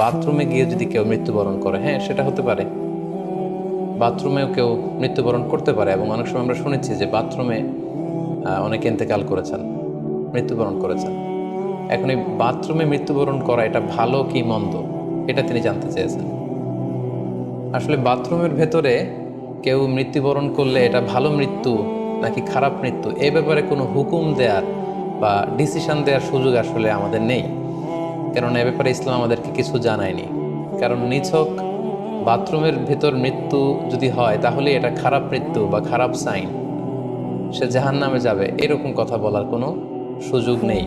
বাথরুমে গিয়ে যদি কেউ মৃত্যুবরণ করে হ্যাঁ সেটা হতে পারে। বাথরুমেও কেউ মৃত্যুবরণ করতে পারে এবং অনেক সময় আমরা শুনেছি যে বাথরুমে অনেকে ইন্তেকাল করেছেন, মৃত্যুবরণ করেছেন। এখন এই বাথরুমে মৃত্যুবরণ করা এটা ভালো কি মন্দ? এটা তিনি জানতে চেয়েছেন। আসলে বাথরুমের ভেতরে কেউ মৃত্যুবরণ করলে এটা ভালো মৃত্যু নাকি খারাপ মৃত্যু, এ ব্যাপারে কোনো হুকুম দেওয়ার বা ডিসিশন দেওয়ার সুযোগ আসলে আমাদের নেই। কেননা এ ব্যাপারে ইসলাম আমাদেরকে কিছু জানায়নি। কারণ নিছক বাথরুমের ভেতর মৃত্যু যদি হয়, তাহলে এটা খারাপ মৃত্যু বা খারাপ সাইন। সে জাহান নামে যাবে, এরকম কথা বলার কোনো সুযোগ নেই।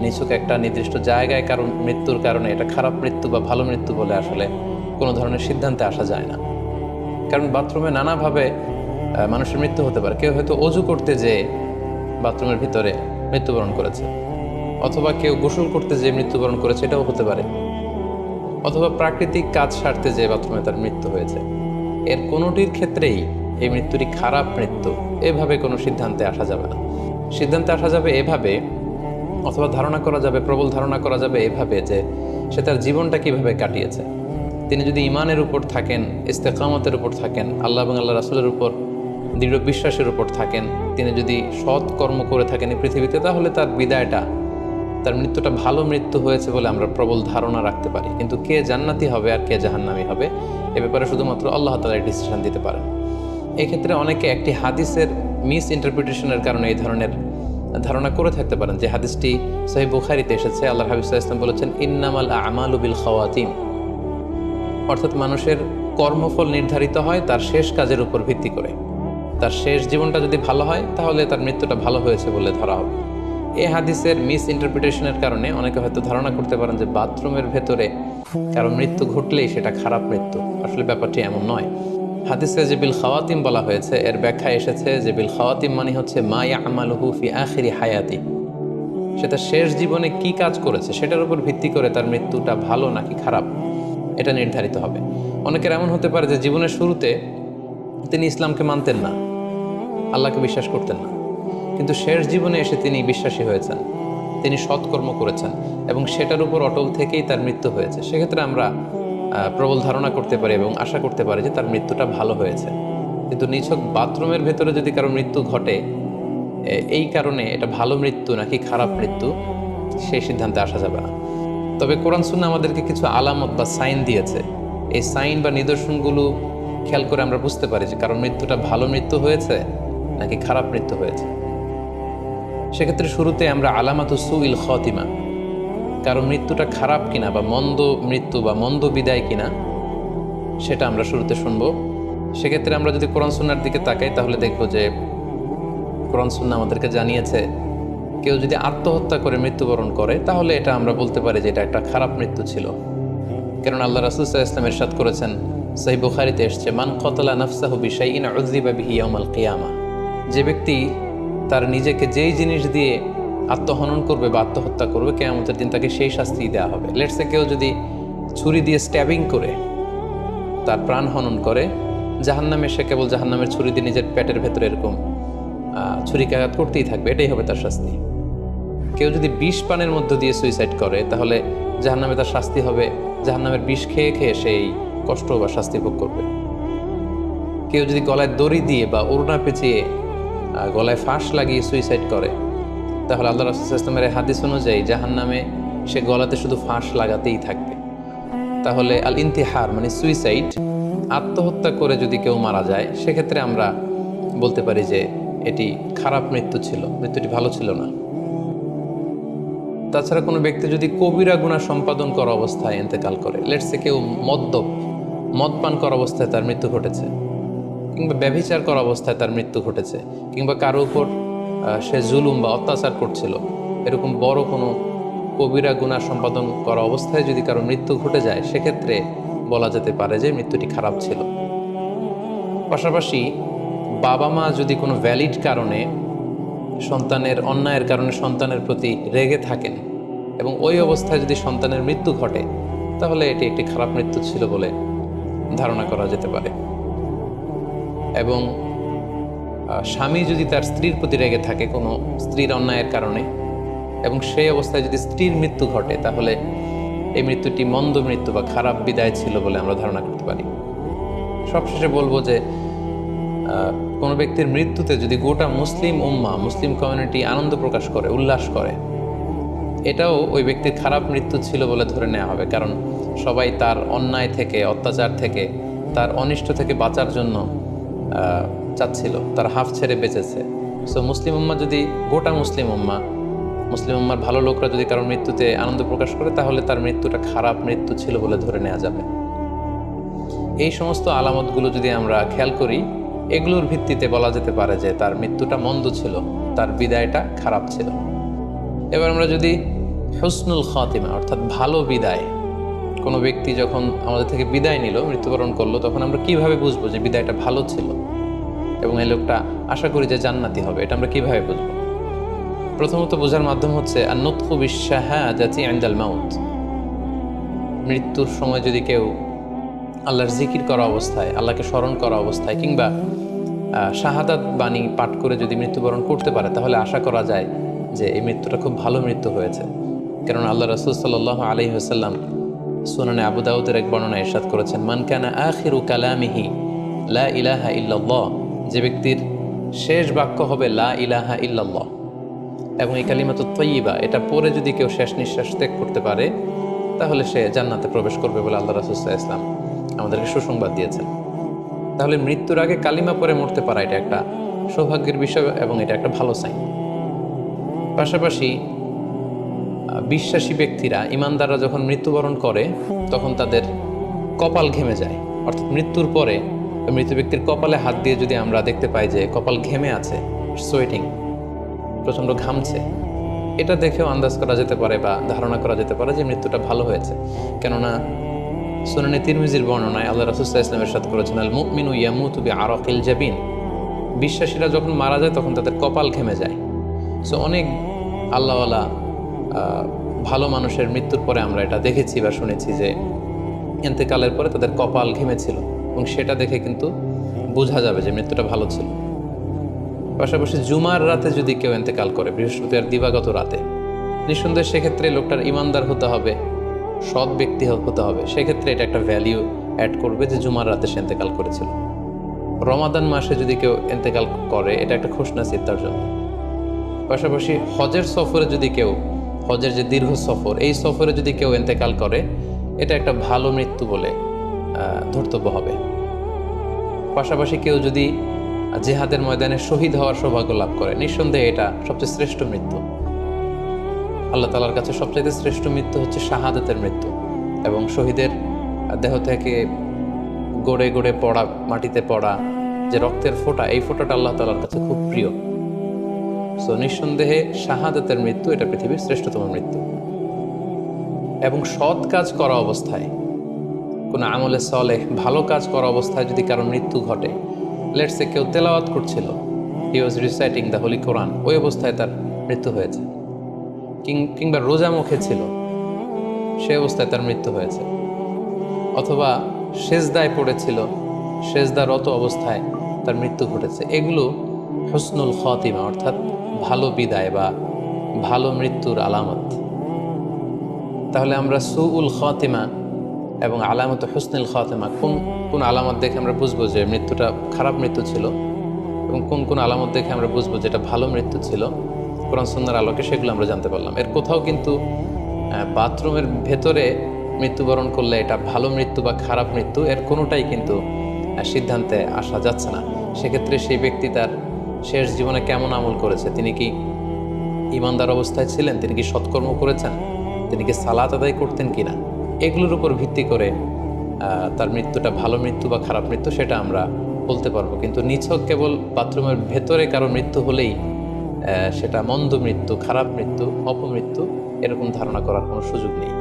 নিছক একটা নির্দিষ্ট জায়গায় কারণ মৃত্যুর কারণে এটা খারাপ মৃত্যু বা ভালো মৃত্যু বলে আসলে কোনো ধরনের সিদ্ধান্তে আসা যায় না। কারণ বাথরুমে নানাভাবে মানুষের মৃত্যু হতে পারে। কেউ হয়তো অজু করতে যেয়ে বাথরুমের ভিতরে মৃত্যুবরণ করেছে। অথবা কেউ গোসল করতে যেয়ে মৃত্যুবরণ করেছে, এটাও হতে পারে। অথবা প্রাকৃতিক কাজ সারতে যেয়ে বাথরুমে তার মৃত্যু হয়েছে। এর কোনোটির ক্ষেত্রেই এই মৃত্যুটি খারাপ মৃত্যু এভাবে কোনো সিদ্ধান্তে আসা যাবে না। সিদ্ধান্তে আসা যাবে এভাবে, অথবা ধারণা করা যাবে, প্রবল ধারণা করা যাবে এভাবে যে সে তার জীবনটা কীভাবে কাটিয়েছে। তিনি যদি ইমানের উপর থাকেন, ইস্তেকামতের উপর থাকেন, আল্লাহ এবং আল্লাহ রাসুলের উপর, দৃঢ় বিশ্বাসের উপর থাকেন, তিনি যদি সৎ কর্ম করে থাকেন এই পৃথিবীতে, তাহলে তার বিদায়টা তার মৃত্যুটা ভালো মৃত্যু হয়েছে বলে আমরা প্রবল ধারণা রাখতে পারি। কিন্তু কে জান্নাতি হবে আর কে জাহান্নামি হবে, এ ব্যাপারে শুধুমাত্র আল্লাহ তালা ডিসিশন দিতে পারেন। এক্ষেত্রে অনেকে একটি হাদিসের মিস ইন্টারপ্রিটেশনের কারণে এই ধরনের ধারণা করে থাকতে পারেন যে হাদিসটি সহি বুখারিতে এসেছে। আল্লাহ হাবিজ ইসলাম বলেছেন, ইন্নামাল আমালু বিল খাওয়াতিম অর্থাৎ মানুষের কর্মফল নির্ধারিত হয় তার শেষ কাজের উপর ভিত্তি করে। তার শেষ জীবনটা যদি ভালো হয়, তাহলে তার মৃত্যুটা ভালো হয়েছে বলে ধরা হবে। এই হাদিসের মিস ইন্টারপ্রিটেশনের কারণে অনেকে হয়তো ধারণা করতে পারেন যে বাথরুমের ভেতরে কারও মৃত্যু ঘটলেই সেটা খারাপ মৃত্যু। আসলে ব্যাপারটি এমন নয়। হাদিসে যে বিল খাওয়াতিম বলা হয়েছে, এর ব্যাখ্যা এসেছে যে বিল খাওয়াতিম মানে হচ্ছে মায়া আমালহু ফি আখিরি হায়াতি। সেটা শেষ জীবনে কি কাজ করেছে, সেটার উপর ভিত্তি করে তার মৃত্যুটা ভালো নাকি খারাপ, এটা নির্ধারিত হবে। অনেকের এমন হতে পারে যে জীবনের শুরুতে তিনি ইসলামকে মানতেন না, আল্লাহকে বিশ্বাস করতেন না। কিন্তু শেষ জীবনে এসে তিনি বিশ্বাসী হয়েছেন। তিনি সৎকর্ম করেছেন এবং সেটার উপর অটল থেকেই তার মৃত্যু হয়েছে। সেক্ষেত্রে আমরা প্রবল ধারণা করতে পারি এবং আশা করতে পারি যে তার মৃত্যুটা ভালো হয়েছে। কিন্তু নিছক বাথরুমের ভেতরে যদি কারও মৃত্যু ঘটে এই কারণে এটা ভালো মৃত্যু নাকি খারাপ মৃত্যু, সেই সিদ্ধান্তে আসা যাবে না। তবে কোরআন সুন্না আমাদেরকে কিছু আলামত বা সাইন দিয়েছে। এই সাইন বা নিদর্শনগুলো খেয়াল করে আমরা বুঝতে পারি যে কারণ মৃত্যুটা ভালো মৃত্যু হয়েছে নাকি খারাপ মৃত্যু হয়েছে। সেক্ষেত্রে শুরুতে আমরা আলামাত সুইল খতিমা। কারও মৃত্যুটা খারাপ কিনা বা মন্দ মৃত্যু বা মন্দ বিদায় কিনা, সেটা আমরা শুরুতে শুনব। সেক্ষেত্রে আমরা যদি কোরআন সুন্নার দিকে তাকাই, তাহলে দেখব যে কোরআন সুন্না আমাদেরকে জানিয়েছে, কেউ যদি আত্মহত্যা করে মৃত্যুবরণ করে, তাহলে এটা আমরা বলতে পারি যে এটা একটা খারাপ মৃত্যু ছিল। কারণ আল্লাহ রাসুলসাহ ইসলাম এরশাদ করেছেন সেই বুখারিতে এসছে, মান কতলা নফসাহু বিশাইন উযযিবা বিহি ইয়াউমাল কিয়ামা। যে ব্যক্তি তার নিজেকে যেই জিনিস দিয়ে আত্মহনন করবে বা আত্মহত্যা করবে, কেয়ামতের দিন তাকে সেই শাস্তি দেওয়া হবে। লেটসে কেউ যদি ছুরি দিয়ে স্ট্যাবিং করে, তার প্রাণ হনন করে, জাহান্নামে সে কেবল জাহান্নামের ছুরি দিয়ে নিজের পেটের ভেতরে এরকম ছুরিকাঘাত করতেই থাকবে, এটাই হবে তার শাস্তি। কেউ যদি বিষ পানের মধ্য দিয়ে সুইসাইড করে, তাহলে জাহান্নামে তার শাস্তি হবে, জাহান্নামের বিষ খেয়ে খেয়ে সেই কষ্ট বা শাস্তি ভোগ করবে। কেউ যদি গলায় দড়ি দিয়ে বা ওড়না পেঁচিয়ে গলায় ফাঁস লাগিয়ে সুইসাইড করে। তাহলে আল্লাহ রাসুলামের হাদিস অনুযায়ী জাহান্নামে সে গলাতে শুধু ফাঁস লাগাতেই থাকবে। তাহলে আল ইন্তিহার মানে সুইসাইড আত্মহত্যা করে যদি কেউ মারা যায়, সেক্ষেত্রে আমরা বলতে পারি যে এটি খারাপ মৃত্যু ছিল, মৃত্যুটি ভালো ছিল না। তাছাড়া কোনো ব্যক্তি যদি কবিরা গুণা সম্পাদন করা অবস্থায় ইন্তেকাল করে লেটসে কেউ মদ্যপ মদ পান করা অবস্থায় তার মৃত্যু ঘটেছে কিংবা ব্যভিচার করা অবস্থায় তার মৃত্যু ঘটেছে, কিংবা কারও উপর সে জুলুম বা অত্যাচার করছিল, এরকম বড় কোনো কবিরা গুণা সম্পাদন করা অবস্থায় যদি কারও মৃত্যু ঘটে যায়, সেক্ষেত্রে বলা যেতে পারে যে মৃত্যুটি খারাপ ছিল। পাশাপাশি বাবা মা যদি কোনো ভ্যালিড কারণে সন্তানের, অন্যায়ের কারণে সন্তানের প্রতি রেগে থাকেন এবং ওই অবস্থায় যদি সন্তানের মৃত্যু ঘটে, তাহলে এটি একটি খারাপ মৃত্যু ছিল বলে ধারণা করা যেতে পারে। এবং স্বামী যদি তার স্ত্রীর প্রতি রেগে থাকে কোনো স্ত্রীর অন্যায়ের কারণে এবং সেই অবস্থায় যদি স্ত্রীর মৃত্যু ঘটে, তাহলে এই মৃত্যুটি মন্দ মৃত্যু বা খারাপ বিদায় ছিল বলে আমরা ধারণা করতে পারি। সবশেষে বলব যে কোনো ব্যক্তির মৃত্যুতে যদি গোটা মুসলিম উম্মা, মুসলিম কমিউনিটি আনন্দ প্রকাশ করে, উল্লাস করে, এটাও ওই ব্যক্তির খারাপ মৃত্যু ছিল বলে ধরে নেওয়া হবে। কারণ সবাই তার অন্যায় থেকে, অত্যাচার থেকে, তার অনিষ্ট থেকে বাঁচার জন্য চাচ্ছিল, তার হাফ ছেড়ে বেঁচেছে। সো মুসলিম উম্মা যদি, গোটা মুসলিম উম্মা, মুসলিম উম্মার ভালো লোকরা যদি কারোর মৃত্যুতে আনন্দ প্রকাশ করে, তাহলে তার মৃত্যুটা খারাপ মৃত্যু ছিল বলে ধরে নেওয়া যাবে। এই সমস্ত আলামতগুলো যদি আমরা খেয়াল করি, এগুলোর ভিত্তিতে বলা যেতে পারে যে তার মৃত্যুটা মন্দ ছিল, তার বিদায়টা খারাপ ছিল। এবার আমরা যদি হুসনুল খাতিমা, অর্থাৎ ভালো বিদায় কোনো ব্যক্তি যখন আমাদের থেকে বিদায় নিল, মৃত্যুবরণ করল, তখন আমরা কীভাবে বুঝব যে বিদায়টা ভালো ছিল? এবং এই লোকটা আশা করি যে জান্নাতি হবে, এটা আমরা কীভাবে বুঝব? প্রথমত বোঝার মাধ্যম হচ্ছে আর নতকু বিশ্বাহা জাতি আইন্দাল মাউত। মৃত্যুর সময় যদি কেউ আল্লাহর জিকির করা অবস্থায়, আল্লাহকে স্মরণ করা অবস্থায়, কিংবা শাহাদাত বাণী পাঠ করে যদি মৃত্যুবরণ করতে পারে, তাহলে আশা করা যায় যে এই মৃত্যুটা খুব ভালো মৃত্যু হয়েছে। কারণ আল্লাহ রসুল সাল্লাহ আলহি হাসাল্লাম সুনানে আবু দাউদের এক বর্ণনা এরশাদ করেছেন, মান কানা আখিরু কালামিহি লা ইলাহা ইল্লাল্লাহ যে ব্যক্তির শেষ বাক্য হবে লা ইলাহা ইল্লাল্লাহ। এবং এই কালিমাত তৈবা এটা পরে যদি কেউ শেষ নিঃশ্বাস ত্যাগ করতে পারে, তাহলে সে জান্নাতে প্রবেশ করবে বলে আল্লাহ রাসুল্লাহ ইসলাম আমাদেরকে সুসংবাদ দিয়েছেন। তাহলে মৃত্যুর আগে কালিমা পরে মরতে পারা, এটা একটা সৌভাগ্যের বিষয় এবং এটা একটা ভালো সাইন পাশাপাশি বিশ্বাসী ব্যক্তিরা, ইমানদাররা যখন মৃত্যুবরণ করে, তখন তাদের কপাল ঘেমে যায়। অর্থাৎ মৃত্যুর পরে মৃত ব্যক্তির কপালে হাত দিয়ে যদি আমরা দেখতে পাই যে কপাল ঘেমে আছে সোয়েটিং প্রচণ্ড ঘামছে, এটা দেখেও আন্দাজ করা যেতে পারে বা ধারণা করা যেতে পারে যে মৃত্যুটা ভালো হয়েছে। কেননা সুনানি তিরমিজির বর্ণনায় আল্লাহ রাসুল্লাহ ইসলামের সাথে করেছেন আল মুমিনু ইয়ামুতু বি আরাকিল জাবিন। বিশ্বাসীরা যখন মারা যায়, তখন তাদের কপাল ঘেমে যায়। সো অনেক আল্লাহওয়ালা ভালো মানুষের মৃত্যুর পরে আমরা এটা দেখেছি বা শুনেছি যে এতেকালের পরে তাদের কপাল ঘেমেছিল এবং সেটা দেখে কিন্তু বোঝা যাবে যে মৃত্যুটা ভালো ছিল। পাশাপাশি জুমার রাতে যদি কেউ এতেকাল করে বৃহস্পতিবার দিবাগত রাতে, নিঃসন্দেহে সেক্ষেত্রে লোকটার ইমানদার হতে হবে, সৎ ব্যক্তি হতে হবে। সেক্ষেত্রে এটা একটা ভ্যালিউ অ্যাড করবে যে জুমার রাতে সে এতেকাল করেছিল। রমাদান মাসে যদি কেউ এতেকাল করে, এটা একটা খুশনাসির তার জন্য। পাশাপাশি হজের সফরে যদি কেউ হজের যে দীর্ঘ সফর, এই সফরে যদি কেউ এতেকাল করে, এটা একটা ভালো মৃত্যু বলে ধর্তব্য হবে। পাশাপাশি কেউ যদি জেহাদের ময়দানে শহীদ হওয়ার সৌভাগ্য লাভ করে, নিঃসন্দেহে এটা সবচেয়ে শ্রেষ্ঠ মৃত্যু। আল্লাহ তালার কাছে সবচেয়ে শ্রেষ্ঠ মৃত্যু হচ্ছে শাহাদাতের মৃত্যু এবং শহীদের দেহ থেকে গড়ে গড়ে পড়া, মাটিতে পড়া যে রক্তের ফোঁটা, এই ফোঁটাটা আল্লাহ তালার কাছে খুব প্রিয়। সো নিঃসন্দেহে শাহাদাতের মৃত্যু, এটা পৃথিবীর শ্রেষ্ঠতম মৃত্যু। এবং সৎ কাজ করা অবস্থায়, কোনো আমলে সলেহ, ভালো কাজ করা অবস্থায় যদি কারও মৃত্যু ঘটে লেটসে কেউ তেলাওয়াত করছিল he was reciting the holy Quran ওই অবস্থায় তার মৃত্যু হয়েছে। কিংবা রোজা মুখে ছিল, সে অবস্থায় তার মৃত্যু হয়েছে। অথবা সেজদায় পড়েছিল, সেজদারত অবস্থায় তার মৃত্যু ঘটেছে। এগুলো হসনুল খাতিমা, অর্থাৎ ভালো বিদায় বা ভালো মৃত্যুর আলামত। তাহলে আমরা সুউল খাতিমা এবং আলামত হুসনুল খাতেমা কোন কোন আলামত দেখে আমরা বুঝব যে মৃত্যুটা খারাপ মৃত্যু ছিল এবং কোন কোন আলামত দেখে আমরা বুঝব যেটা ভালো মৃত্যু ছিল? কোরআন সুন্নার আলোকে সেগুলো আমরা জানতে পারলাম। এর কোথাও কিন্তু বাথরুমের ভেতরে মৃত্যুবরণ করলে এটা ভালো মৃত্যু বা খারাপ মৃত্যু, এর কোনোটাই কিন্তু সিদ্ধান্তে আসা যাচ্ছে না। সেক্ষেত্রে সেই ব্যক্তি তার শেষ জীবনে কেমন আমল করেছে? তিনি কি ইমানদার অবস্থায় ছিলেন? তিনি কি সৎকর্ম করেছেন? তিনি কি সালাত আদায় করতেন কিনা? এগুলোর উপর ভিত্তি করে তার মৃত্যুটা ভালো মৃত্যু বা খারাপ মৃত্যু সেটা আমরা বলতে পারব। কিন্তু নিছক কেবল বাথরুমের ভেতরে কারও মৃত্যু হলেই সেটা মন্দ মৃত্যু, খারাপ মৃত্যু, অপমৃত্যু, এরকম ধারণা করার কোনো সুযোগ নেই।